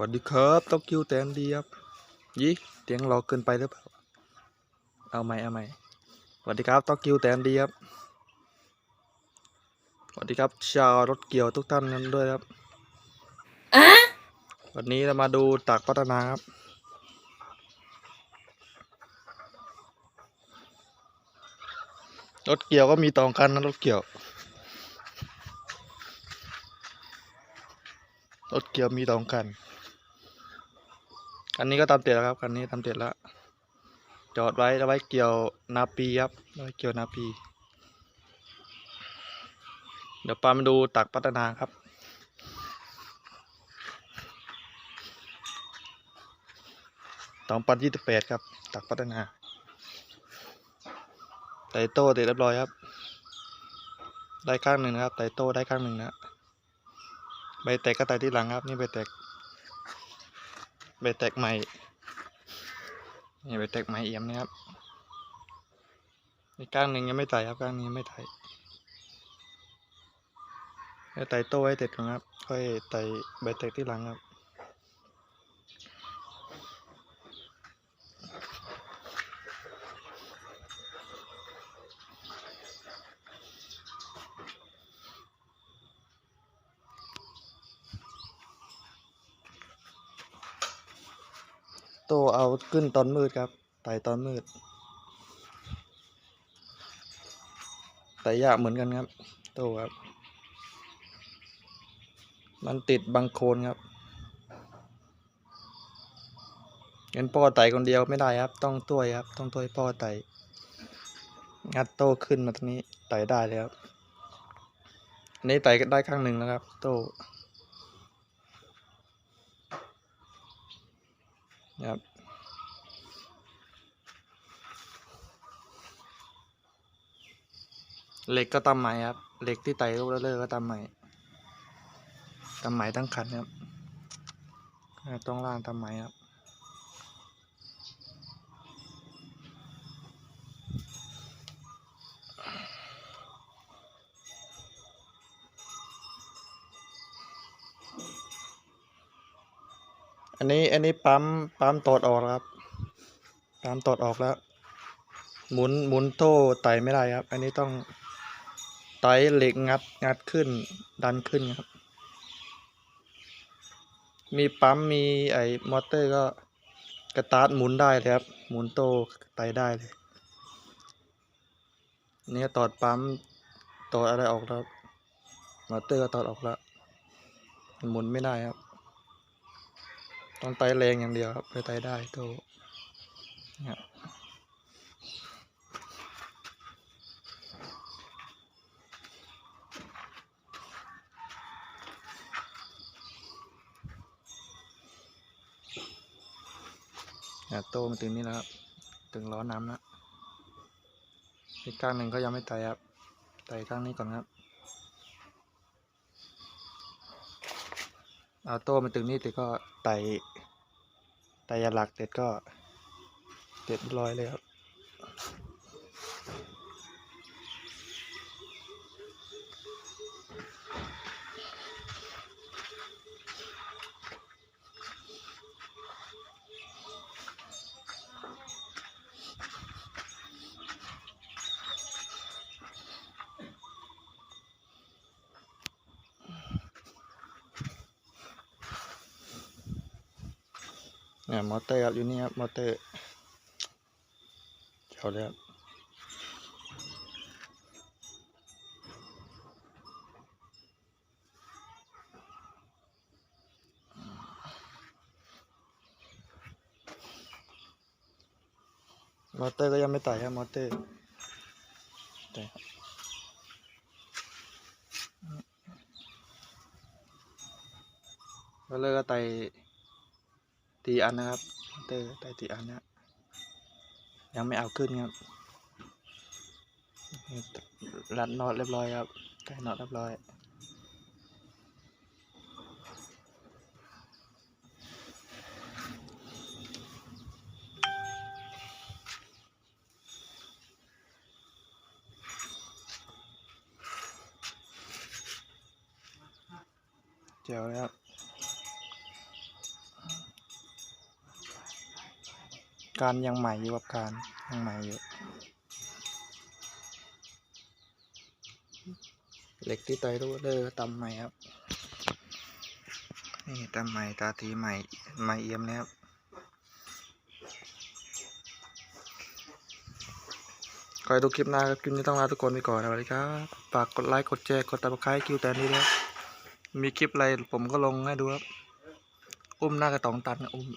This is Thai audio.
วัสดีครับต้องคิวแตนดีครับยี่เตียงรอเกินไปหรือเปล่า เอาไหมเอาไหมสวัสดีครับต้องคิวแตนดีครับ สวัสดีครับ ชาวรถเกี่ยวทุกท่านกันด้วยครับวันนี้เรามาดูตักพัฒนาครับรถเกี่ยวก็มีตองคันนะรถเกี่ยว รถเกี่ยวมีตองคัน อันนี้ก็ตามเต็ดแล้วครับคันนี้ตามเต็ดแล้วจอดไว้แล้วไว้เกี่ยวนาปีครับไว้เกี่ยวนาปี เดี๋ยวปามาดูตักพัฒนาครับ สองพันยี่สิบแปดครับ ตักพัฒนาไตโต้เสร็จเรียบร้อยครับ ได้ข้างหนึ่งนะครับไตโต้ได้ข้างหนึ่งนะใบแตกก็ไตที่หลังครับ นี่ใบแตก ใบแตกใหม่นี่ใบแตกใหม่เอี่ยมนะครับอีกข้างหนึ่งยังไม่ไตครับก้างนี้ยังไม่ไตให้ไตโต้ให้เสร็จก่อนครับ ค่อยไตใบแตกที่หลังครับ โตเอาขึ้นตอนมืดครับ ไต่ตอนมืด ไต่ยากเหมือนกันครับ โตครับ มันติดบางโคนครับงั้นพ่อไต่คนเดียวไม่ได้ครับ ต้องตัวครับ ต้องตัวพ่อไต่งัดโตขึ้นมาตรงนี้ไต่ได้เลยครับอันนี้ไต่ได้ข้างหนึ่งแล้วครับ โต ครับเหล็กก็ตำใหม่ครับเหล็กที่ไต่ลูกแล้วเลิกก็ตำใหม่ตำใหม่ตั้งคันครับต้องล่างตำใหม่ครับ อันนี้อันนี้ปั๊มปั๊มตอดออกแล้วครับ ปั๊มตอดออกแล้ว หมุนหมุนโต้ไต่ไม่ได้ครับ อันนี้ต้องไต่เหล็กงัดงัดขึ้น ดันขึ้นครับ มีปั๊มมีไอ้มอเตอร์ก็กระตาร์ทหมุนได้เลยครับ หมุนโต้ไต่ได้เลยเนี่ยตอดปั๊มตอดอะไรออกแล้วครับมอเตอร์ก็ตอดออกแล้วหมุนไม่ได้ครับ ต้องไตแรงอย่างเดียวครับไปไตได้โตเนี่ยเนี่ยโตมาถึงนี่แล้วครับ ถึงล้อน้ำแล้วอีกข้างหนึ่งก็ยังไม่ไตครับไตข้างนี้ก่อนครับเอาโตมาถึงนี่แต่ก็ ไต่ไต่ยาหลักเด็ดก็เด็ดร้อยเลยครับ เนี่ยมอเตอร์ครับอยู่นี่ครับมอเตอร์เจ้าเลยครับมอเตอร์ก็ยังไม่ไต่ครับมอเตอร์ไต่แล้วเลยก็ไต่ ตีอันนะครับเตอร์ไต่ตีอันนะยังไม่เอาขึ้นครับรัดน็อตเรียบร้อยครับไต่น็อตเรียบร้อยเจ๋วเลยครับ การยังใหม่อยู่กับการยังใหม่อยู่ เหล็กที่ไตรูเลอร์ตำใหม่ครับ นี่ตำใหม่ตาทีใหม่ใหม่เอี่ยมนะครับขอให้ดูคลิปหน้าครับคลิปนี้ต้องลาทุกคนไปก่อนนะสวัสดีครับ ฝากกดไลค์กดแชร์กดติดตามคิวแต่นี้ด้วมีคลิปอะไรผมก็ลงให้ดูครับ อุ้มหน้ากระตองตันนะอุ้ม